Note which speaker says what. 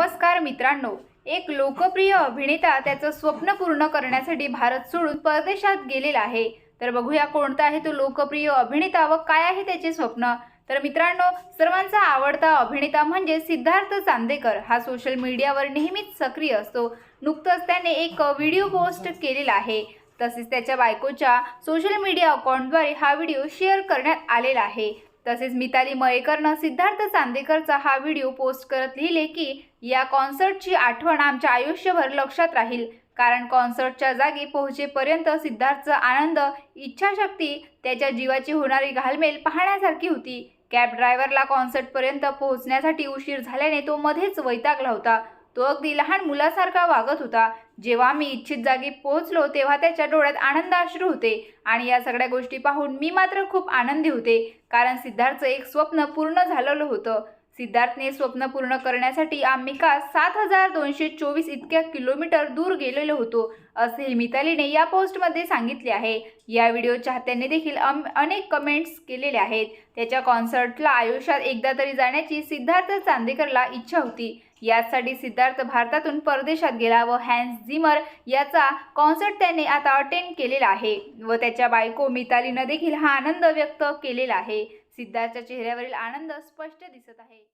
Speaker 1: नमस्कार मित्रांनो. एक लोकप्रिय अभिनेता त्याचं स्वप्न पूर्ण करण्यासाठी भारत सोडून परदेशात गेलेला आहे. तर बघूया कोणता आहे तो लोकप्रिय अभिनेता व काय आहे त्याचे स्वप्न. तर मित्रांनो सर्वांचा आवडता अभिनेता म्हणजे सिद्धार्थ चांदेकर. हा सोशल मीडियावर नेहमीच सक्रिय असतो. नुकतंच त्याने एक व्हिडिओ पोस्ट केलेला आहे. तसेच त्याच्या बायकोच्या सोशल मीडिया अकाउंटद्वारे हा व्हिडिओ शेअर करण्यात आलेला आहे. तसेच मिताली मयेकरनं सिद्धार्थ चांदेकरचा हा व्हिडिओ पोस्ट करत लिहिले की या कॉन्सर्टची आठवण आमच्या आयुष्यभर लक्षात राहील. कारण कॉन्सर्टच्या जागी पोहोचेपर्यंत सिद्धार्थचा आनंद इच्छाशक्ती त्याच्या जीवाची होणारी घालमेल पाहण्यासारखी होती. कॅब ड्रायव्हरला कॉन्सर्टपर्यंत पोहोचण्यासाठी उशीर झाल्याने तो मध्येच वैतागला होता. तो अगदी लहान मुलासारखा वागत होता. जेव्हा मी इच्छित जागी पोहोचलो तेव्हा त्याच्या डोळ्यात आनंदाश्रू होते आणि या सगळ्या गोष्टी पाहून मी मात्र खूप आनंदी होते कारण सिद्धार्थचं एक स्वप्न पूर्ण झालेलं होतं. सिद्धार्थने स्वप्न पूर्ण करण्यासाठी आम्ही का सात हजार दोनशे चोवीस इतक्या किलोमीटर दूर गेलेलो होतो असे मितालीने या पोस्टमध्ये सांगितले आहे. या व्हिडिओ चाहत्यांनी देखील अम अनेक कमेंट्स केलेले आहेत. त्याच्या कॉन्सर्टला आयुष्यात एकदा तरी जाण्याची सिद्धार्थ चांदेकरला इच्छा होती. यासाठी सिद्धार्थ भारतातून परदेशात गेला व हॅन्स झिमर याचा कॉन्सर्ट त्याने आता अटेंड केलेला आहे व त्याच्या बायको मितालीनं देखील हा आनंद व्यक्त केलेला आहे. सिद्धार्थच्या चेहऱ्यावरील आनंद स्पष्ट दिसत आहे.